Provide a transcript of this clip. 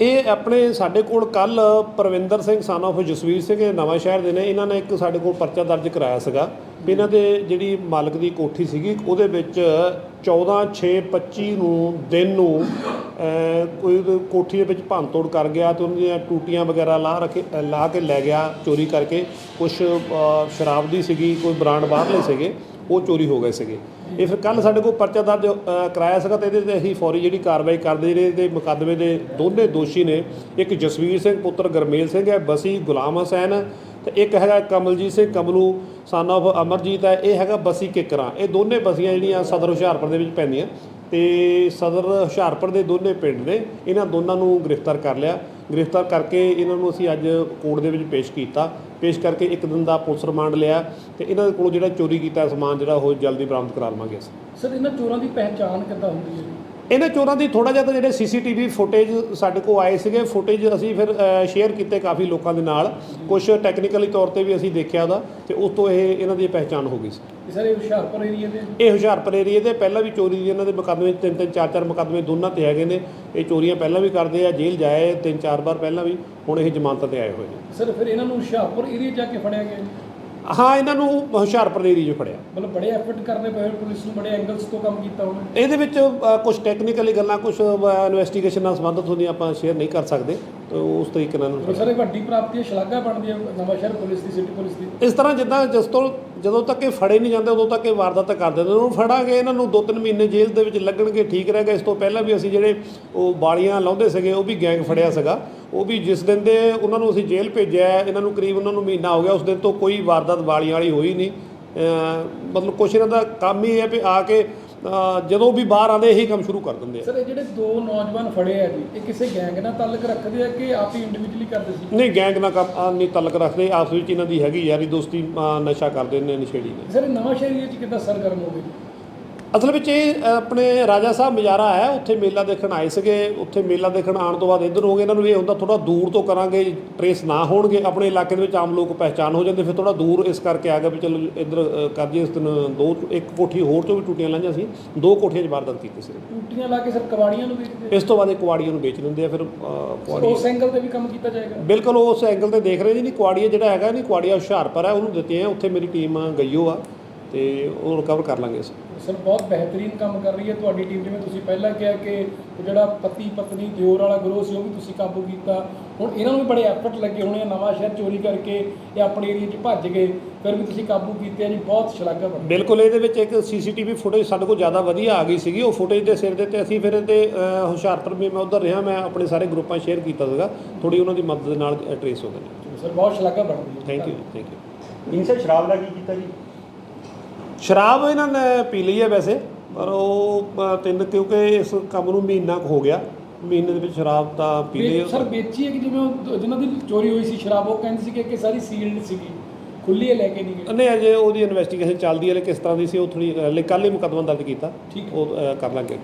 ਇਹ ਆਪਣੇ ਸਾਡੇ ਕੋਲ ਕੱਲ ਪਰਵਿੰਦਰ ਸਿੰਘ son of ਜਸਵੀਰ ਸਿੰਘ ਇਹ ਨਵਾਂ ਸ਼ਹਿਰ ਦੇ ਨੇ। ਇਹਨਾਂ ਨੇ ਇੱਕ ਸਾਡੇ ਕੋਲ ਪਰਚਾ ਦਰਜ ਕਰਾਇਆ ਸੀਗਾ ਵੀ ਇਹਨਾਂ ਦੇ ਜਿਹੜੀ ਮਾਲਕ ਦੀ ਕੋਠੀ ਸੀਗੀ ਉਹਦੇ ਵਿੱਚ 14 6 25 ਨੂੰ ਦਿਨ ਨੂੰ ਕੋਈ ਕੋਠੀ ਦੇ ਵਿੱਚ ਭੰਨਤੋੜ ਕਰ ਗਿਆ ਤੇ ਉਹਨਾਂ ਦੀਆਂ ਟੂਟੀਆਂ ਵਗੈਰਾ ਲਾ ਰੱਖੇ ਅਹ, ਲਾ ਕੇ ਲੈ ਗਿਆ ਚੋਰੀ ਕਰਕੇ। ਕੁਝ ਸ਼ਰਾਬ ਦੀ ਸੀਗੀ ਕੋਈ ਬ੍ਰਾਂਡ ਬਾਹਰਲੇ ਸੀਗੇ। ਉਹ ਚੋਰੀ ਹੋ ਗਏ ਸੀਗੇ। ਇਹ ਫਿਰ ਕੱਲ ਸਾਡੇ ਕੋਲ ਪਰਚਾ ਦਰਜ ਅ, ਕਰਾਇਆ ਸੀਗਾ ਤੇ ਇਹਦੇ ਤੇ ਅਸੀਂ ਫੌਰੀ ਜਿਹੜੀ ਕਾਰਵਾਈ ਕਰਦੇ ਜਿਹੜੇ ਇਹਦੇ ਮੁਕੱਦਮੇ ਦੇ ਦੋਨੇ ਦੋਸ਼ੀ ਨੇ ਇੱਕ ਜਸਵੀਰ ਸਿੰਘ ਪੁੱਤਰ ਗਰਮੇਲ ਸਿੰਘ ਹੈ ਬਸੀ ਗੁਲਾਮ ਹੁਸੈਨ ਤੇ ਇੱਕ ਹੈਗਾ ਕਮਲਜੀਤ ਸਿੰਘ ਕਮਲੂ ਸਨ of ਅਮਰਜੀਤ ਹੈ ਇਹ ਹੈਗਾ ਬਸੀ ਕਿਕਰਾਂ। ਇਹ ਦੋਨੇ ਬਸੀਆਂ ਜਿਹੜੀਆਂ ਸਦਰ ਹੁਸ਼ਿਆਰਪੁਰ ਦੇ ਵਿੱਚ ਪੈਂਦੀਆਂ ਤੇ ਸਦਰ ਹੁਸ਼ਿਆਰਪੁਰ ਦੇ ਦੋਨੇ ਪਿੰਡ ਨੇ ਇਹਨਾਂ ਦੋਨਾਂ ਨੂੰ ਗ੍ਰਿਫਤਾਰ ਕਰ ਲਿਆ। ਗ੍ਰਿਫਤਾਰ ਕਰਕੇ ਇਹਨਾਂ ਨੂੰ ਅਸੀਂ ਅੱਜ ਕੋਰਟ ਦੇ ਵਿੱਚ ਪੇਸ਼ ਕੀਤਾ। ਪੇਸ਼ ਕਰਕੇ ਇੱਕ ਦਿਨ ਦਾ ਪੁਲਿਸ ਰਿਮਾਂਡ ਲਿਆ ਤੇ ਇਹਨਾਂ ਦੇ ਕੋਲੋਂ ਜਿਹੜਾ ਚੋਰੀ ਕੀਤਾ ਸਮਾਨ ਜਿਹੜਾ ਉਹ ਜਲਦੀ ਬਰਾਮਦ ਕਰਾ ਲਵਾਂਗੇ ਅਸੀਂ। ਸਰ ਇਹਨਾਂ ਚੋਰਾਂ ਦੀ ਪਹਿਚਾਣ ਕਿੱਦਾਂ ਹੁੰਦੀ ਹੈ ਇਹਨਾਂ ਚੋਰਾਂ ਦੀ ਥੋੜਾ ਜਿਹਾ ਤਾਂ ਜਿਹੜੇ ਸੀਸੀਟੀਵੀ ਫੁਟੇਜ ਸਾਡੇ ਕੋਲ ਆਏ ਸੀਗੇ ਫੁਟੇਜ ਅਸੀਂ ਫਿਰ ਸ਼ੇਅਰ ਕੀਤੇ ਕਾਫੀ ਲੋਕਾਂ ਦੇ ਨਾਲ। ਕੁਝ ਟੈਕਨੀਕਲੀ ਤੌਰ ਤੇ ਵੀ ਅਸੀਂ ਦੇਖਿਆ ਉਹਦਾ ਤੇ ਉਸ ਤੋਂ ਇਹ ਇਹਨਾਂ ਦੀ ਪਹਿਚਾਣ ਹੋ ਗਈ ਸੀ। ਇਹ ਸਾਰੇ ਹੁਸ਼ਿਆਰਪੁਰ ਏਰੀਆ ਦੇ? ਇਹ ਹੁਸ਼ਿਆਰਪੁਰ ਏਰੀਏ ਦੇ। ਪਹਿਲਾਂ ਵੀ ਚੋਰੀ ਦੀ ਇਹਨਾਂ ਦੇ ਮੁਕੱਦਮੇ ਤਿੰਨ ਤਿੰਨ ਚਾਰ ਚਾਰ ਮੁਕੱਦਮੇ ਦੋਨਾਂ ਤੇ ਹੈਗੇ ਨੇ। ਇਹ ਚੋਰੀਆਂ ਪਹਿਲਾਂ ਵੀ ਕਰਦੇ ਆ ਜੇਲ੍ਹ ਜਾਏ ਤਿੰਨ ਚਾਰ ਵਾਰ ਪਹਿਲਾਂ ਵੀ। ਹੁਣ ਇਹ ਜ਼ਮਾਨਤ ਤੇ ਆਏ ਹੋਏ ਨੇ। ਸਰ ਫਿਰ ਇਹਨਾਂ ਨੂੰ ਹੁਸ਼ਿਆਰਪੁਰ ਏਰੀਆ ਜਾ ਕੇ ਫੜਿਆ ਗਿਆ ਜੀ? ਹਾਂ ਇਹਨਾਂ ਨੂੰ ਹੁਸ਼ਿਆਰਪੁਰ ਏਰੀਏ 'ਚ ਫੜਿਆ। ਮਤਲਬ ਬੜੇ ਐਫਰਟ ਕਰਨੇ ਪਏ ਪੁਲਿਸ ਨੂੰ ਬੜੇ ਐਂਗਲਸ ਤੋਂ ਕੰਮ ਕੀਤਾ ਉਹਨੇ ਇਹਦੇ ਵਿੱਚ ਕੁਝ ਟੈਕਨੀਕਲੀ ਗੱਲਾਂ ਕੁਝ ਇਨਵੈਸਟੀਗੇਸ਼ਨ ਨਾਲ ਸੰਬੰਧਿਤ ਹੁੰਦੀਆਂ ਆਪਾਂ ਸ਼ੇਅਰ ਨਹੀਂ ਕਰ ਸਕਦੇ। ਤੇ ਉਸ ਤਰੀਕੇ ਨਾਲ ਸਰ ਇਹ ਵੱਡੀ ਪ੍ਰਾਪਤੀ ਹੈ ਸ਼ਲਾਘਾ ਬਣਦੀ ਹੈ ਨਵਾਂ ਸ਼ਹਿਰ ਪੁਲਿਸ ਦੀ ਸਿਟੀ ਪੁਲਿਸ ਦੀ। ਇਸ ਤਰ੍ਹਾਂ ਜਿੱਦਾਂ ਜਿਸ ਤੋਂ ਜਦੋਂ ਤੱਕ ਇਹ ਫੜੇ ਨਹੀਂ ਜਾਂਦੇ, ਉਦੋਂ ਤੱਕ ਇਹ ਵਾਰਦਾਤ ਕਰ ਦਿੰਦੇ ਉਹਨੂੰ ਫੜਾਂਗੇ, ਇਹਨਾਂ ਨੂੰ 2-3 ਮਹੀਨੇ ਜੇਲ੍ਹ ਦੇ ਵਿੱਚ ਲੱਗਣਗੇ, ਠੀਕ ਰਹੇਗਾ ਇਸ ਤੋਂ ਪਹਿਲਾਂ ਵੀ ਅਸੀਂ ਜਿਹੜੇ ਉਹ ਬਾਲੀਆਂ ਲਾਉਂਦੇ ਸੀਗੇ, ਉਹ ਵੀ ਗੈਂਗ ਫੜਿਆ ਸੀਗਾ। ਉਹ ਵੀ ਜਿਸ ਦਿਨ ਦੇ ਉਹਨਾਂ ਨੂੰ ਅਸੀਂ ਜੇਲ੍ਹ ਭੇਜਿਆ ਇਹਨਾਂ ਨੂੰ ਕਰੀਬ ਉਹਨਾਂ ਨੂੰ ਮਹੀਨਾ ਹੋ ਗਿਆ, ਉਸ ਦਿਨ ਤੋਂ ਕੋਈ ਵਾਰਦਾਤ ਬਾਲੀਆਂ ਵਾਲੀ ਹੋਈ ਨਹੀਂ। ਮਤਲਬ ਕੁਛ ਇਹਨਾਂ ਦਾ ਕੰਮ ਹੀ ਹੈ ਵੀ ਆ ਕੇ ਜਦੋਂ ਵੀ ਬਾਹਰ ਆਉਂਦੇ ਇਹੀ ਕੰਮ ਸ਼ੁਰੂ ਕਰ ਦਿੰਦੇ ਆ। ਸਰ ਇਹ ਜਿਹੜੇ ਦੋ ਨੌਜਵਾਨ ਫੜੇ ਆ ਜੀ ਇਹ ਕਿਸੇ ਗੈਂਗ ਨਾਲ ਤਾਲੁਕ ਰੱਖਦੇ ਆ ਕਿ ਆਪ ਹੀ ਇੰਡੀਵਿਜੂਅਲੀ ਕਰਦੇ ਸੀ? ਨਹੀਂ ਗੈਂਗ ਨਾਲ ਕੰਮ ਆ ਨਹੀਂ ਤਾਲੁਕ ਰੱਖਦੇ ਆਪਸ ਵਿੱਚ ਇਹਨਾਂ ਦੀ ਹੈਗੀ ਯਾਰੀ ਦੋਸਤੀ ਨਸ਼ਾ ਕਰਦੇ ਨੇ ਨਸ਼ੇੜੀ ਨੇ। ਸਰ ਇਹ ਨਵਾਂ ਸ਼ਹਿਰ ਏਰੀਆ 'ਚ ਕਿੱਦਾਂ ਸਰਗਰਮ ਹੋ ਗਏ ਅਸਲ ਵਿੱਚ ਇਹ ਆਪਣੇ ਰਾਜਾ ਸਾਹਿਬ ਮਜਾਰਾ ਹੈ ਉੱਥੇ ਮੇਲਾ ਦੇਖਣ ਆਏ ਸੀਗੇ ਉੱਥੇ ਮੇਲਾ ਦੇਖਣ ਆਉਣ ਤੋਂ ਬਾਅਦ ਇੱਧਰ ਹੋ ਗਏ ਇਹਨਾਂ ਨੂੰ ਇਹ ਹੁੰਦਾ ਥੋੜਾ ਦੂਰ ਤੋਂ ਕਰਾਂਗੇ ਟਰੇਸ ਨਾ ਹੋਣਗੇ ਆਪਣੇ ਇਲਾਕੇ ਦੇ ਵਿੱਚ ਆਮ ਲੋਕ ਪਹਿਚਾਨ ਹੋ ਜਾਂਦੇ ਫਿਰ ਥੋੜਾ ਦੂਰ ਇਸ ਕਰਕੇ ਆ ਗਿਆ ਵੀ ਚਲੋ ਇੱਧਰ ਕਰ ਜੀਏ ਇਸ ਦਿਨ ਦੋ ਇੱਕ ਕੋਠੀ ਹੋਰ ਤੋਂ ਵੀ ਟੁੱਟੀਆਂ ਲਾਈਆਂ ਸੀ ਦੋ ਕੋਠੀਆਂ 'ਚ ਵਾਰਦਾਤ ਕੀਤੀ ਸੀ। ਟੂਟੀਆਂ ਲਾ ਕੇ ਸਰ ਕਵਾੜੀਆਂ ਨੂੰ ਵੇਚਦੇ ਇਸ ਤੋਂ ਬਾਅਦ ਇਹ ਕੁਆੜੀਆਂ ਨੂੰ ਵੇਚ ਦਿੰਦੇ ਆ ਫਿਰ ਕੁਆੜੀ ਉਸ ਐਂਗਲ ਤੇ ਵੀ ਕੰਮ ਕੀਤਾ ਜਾਏਗਾ? ਬਿਲਕੁਲ ਉਸ ਐਂਗਲ ਤੇ ਦੇਖ ਰਹੇ ਜੀ ਨਹੀਂ ਕੁਆੜੀਆ ਜਿਹੜਾ ਹੈਗਾ ਨਹੀਂ ਕੁਆੜੀਆ ਹੁਸ਼ਿਆਰਪੁਰ ਹੈ ਉਹਨੂੰ ਦਿੱਤੇ ਆ ਉੱਥੇ ਮੇਰੀ ਟੀਮ ਗਈਓ ਆ ਤੇ ਉਹ ਰਿਕਵਰ ਕਰ ਲਾਂਗੇ ਅਸੀਂ। ਸਰ ਬਹੁਤ ਬਿਹਤਰੀਨ ਕੰਮ ਕਰ ਰਹੀ ਹੈ ਤੁਹਾਡੀ ਟੀਮ ਜਿਵੇਂ ਤੁਸੀਂ ਪਹਿਲਾਂ ਕਿਹਾ ਕਿ ਜਿਹੜਾ ਪਤੀ ਪਤਨੀ ਦਿਓਰ ਵਾਲਾ ਗਰੋਹ ਸੀ ਉਹ ਵੀ ਤੁਸੀਂ ਕਾਬੂ ਕੀਤਾ। ਹੁਣ ਇਹਨਾਂ ਨੂੰ ਵੀ ਬੜੇ ਐਫਰਟ ਲੱਗੇ ਹੋਣੇ ਆ ਨਵਾਂ ਸ਼ਹਿਰ ਚੋਰੀ ਕਰਕੇ ਇਹ ਆਪਣੇ ਏਰੀਆ 'ਚ ਭੱਜ ਗਏ ਫਿਰ ਵੀ ਤੁਸੀਂ ਕਾਬੂ ਕੀਤੇ ਆ ਜੀ ਬਹੁਤ ਸ਼ਲਾਘਾ ਬਣਦਾ। ਬਿਲਕੁਲ ਇਹਦੇ ਵਿੱਚ ਇੱਕ ਸੀਸੀਟੀਵੀ ਫੁਟੇਜ ਸਾਡੇ ਕੋਲ ਜ਼ਿਆਦਾ ਵਧੀਆ ਆ ਗਈ ਸੀਗੀ ਉਹ ਫੁਟੇਜ ਦੇ ਸਿਰ ਦੇ ਤੇ ਅਸੀਂ ਫਿਰ ਇਹਦੇ ਹੁਸ਼ਿਆਰਪੁਰ ਵੀ ਮੈਂ ਉਧਰ ਰਿਹਾ ਮੈਂ ਆਪਣੇ ਸਾਰੇ ਗਰੁੱਪਾਂ ਸ਼ੇਅਰ ਕੀਤਾ ਸੀਗਾ ਥੋੜੀ ਉਹਨਾਂ ਦੀ ਮਦਦ ਨਾਲ ਟਰੇਸ ਹੋ ਗਏ ਸਰ ਬਹੁਤ ਸ਼ਲਾਘਾ ਬਣਦੀ ਥੈਂਕ ਯੂ ਥੈਂਕ ਯੂ ਇਨਸੇ ਸ਼ਰਾਬ ਦਾ ਕੀ ਕੀਤਾ ਜੀ? ਸ਼ਰਾਬ ਇਹਨਾਂ ਨੇ ਪੀ ਲਈ ਹੈ ਵੈਸੇ ਪਰ ਉਹ ਤਿੰਨ ਕਿਉਂਕਿ ਇਸ ਕੰਮ ਨੂੰ ਮਹੀਨਾ ਕੁ ਹੋ ਗਿਆ ਮਹੀਨੇ ਦੇ ਵਿੱਚ ਸ਼ਰਾਬ ਤਾਂ ਪੀ ਲਈ। ਸਰ ਵੇਚੀ ਹੈ ਕਿ ਜਿਵੇਂ ਉਹ ਜਿਨ੍ਹਾਂ ਦੀ ਚੋਰੀ ਹੋਈ ਸੀ ਸ਼ਰਾਬ ਉਹ ਕਹਿੰਦੇ ਸੀ ਕਿ ਸਾਰੀ ਸੀਲਡ ਸੀਗੀ ਖੁੱਲੀ ਲੈ ਕੇ ਨਹੀਂ ਗਏ। ਨਹੀਂ ਅਜੇ ਉਹਦੀ ਇਨਵੈਸਟੀਗੇਸ਼ਨ ਚੱਲਦੀ ਹੈ ਕਿਸ ਤਰ੍ਹਾਂ ਦੀ ਸੀ ਉਹ ਥੋੜੀ ਕੱਲ੍ਹ ਹੀ ਮੁਕੱਦਮਾ ਦਰਜ ਕੀਤਾ। ਠੀਕ। ਉਹ ਕਰ ਲਾਂਗੇ